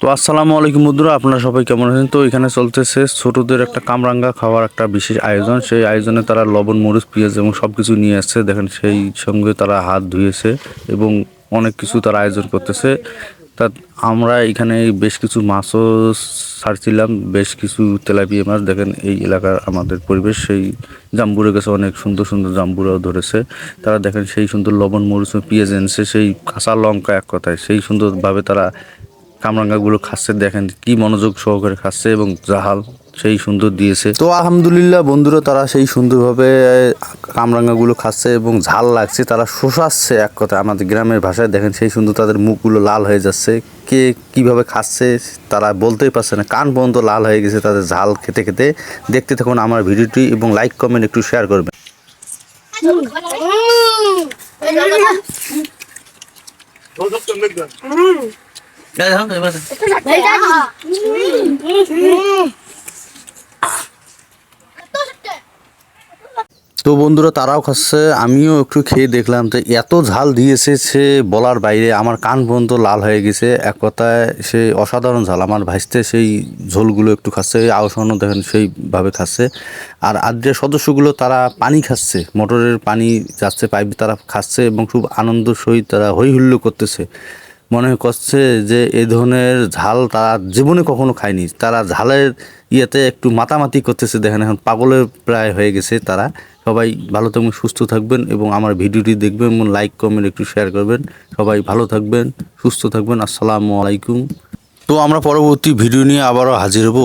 তো আসসালামু আলাইকুম বন্ধুরা, আপনারা সবাই কেমন আছেন? তো এখানে চলতেছে ছোটদের একটা কামরাঙ্গা খাওয়ার একটা বিশেষ আয়োজন। সেই আয়োজনে তারা লবণ, মরিচ, পেঁয়াজ এবং সব কিছু নিয়ে আসছে। দেখেন সেই সঙ্গে তারা হাত ধুয়েছে এবং অনেক কিছু তারা আয়োজন করতেছে। তা আমরা এখানে বেশ কিছু মাছও ছাড়ছিলাম, বেশ কিছু তেলাপিয়া মাছ। দেখেন এই এলাকার আমাদের পরিবেশ, সেই জাম্বুরে গেছে অনেক সুন্দর সুন্দর জাম্বুরাও ধরেছে। তারা দেখেন সেই সুন্দর লবণ, মরিচ পেঁয়াজ এনেছে, সেই কাঁচা লঙ্কা এক কথায়। সেই সুন্দরভাবে তারা কামরাঙ্গাগুলো খাচ্ছে দেখেন কি মনোযোগ সহকারে খাচ্ছে এবং জাহাল সেই সুন্দর দিয়েছে। তো আলহামদুলিল্লাহ বন্ধুরা তারা সেই সুন্দরভাবে কামরাঙ্গাগুলো খাচ্ছে এবং ঝাল লাগছে তারা শোষাচ্ছে এক কথায়। আমাদের গ্রামের ভাষায় দেখেন সেই সুন্দর তাদের মুখগুলো লাল হয়ে যাচ্ছে। কে কীভাবে খাচ্ছে তারা বলতেই পারছে না। কান পর্যন্ত লাল হয়ে গেছে তাদের ঝাল খেতে খেতে। দেখতে থাকুন আমার ভিডিওটি এবং লাইক কমেন্ট একটু শেয়ার করবেন। তো বন্ধুরা, তারাও খাচ্ছে, আমিও একটু খেয়ে দেখলাম। তো এত ঝাল দিয়েছে সে বলার বাইরে, আমার কান পর্যন্ত লাল হয়ে গেছে। এক কথায়, সে অসাধারণ ঝাল, আমার ভাইস্তে সেই ঝোলগুলো একটু খাচ্ছে আওসানো দেখেন সেইভাবে খাচ্ছে। আর আদ্রের সদস্যগুলো, তারা পানি খাচ্ছে, মোটরের পানি যাচ্ছে, পাইপ তারা খাচ্ছে এবং খুব আনন্দ সহিত তারা হই হুল্লো করতেছে। মনে করছে যে এ ধরনের ঝাল তারা জীবনে কখনো খায়নি। তারা ঝালের ইয়েতে একটু মাতামাতি করতেছে। দেখেন এখন পাগলের প্রায় হয়ে গেছে তারা। সবাই ভালো থাকবেন, সুস্থ থাকবেন এবং আমার ভিডিওটি দেখবেন, এবং লাইক কমেন্ট একটু শেয়ার করবেন। সবাই ভালো থাকবেন, সুস্থ থাকবেন। আসসালামু আলাইকুম। তো আমরা পরবর্তী ভিডিও নিয়ে আবারও হাজির হব।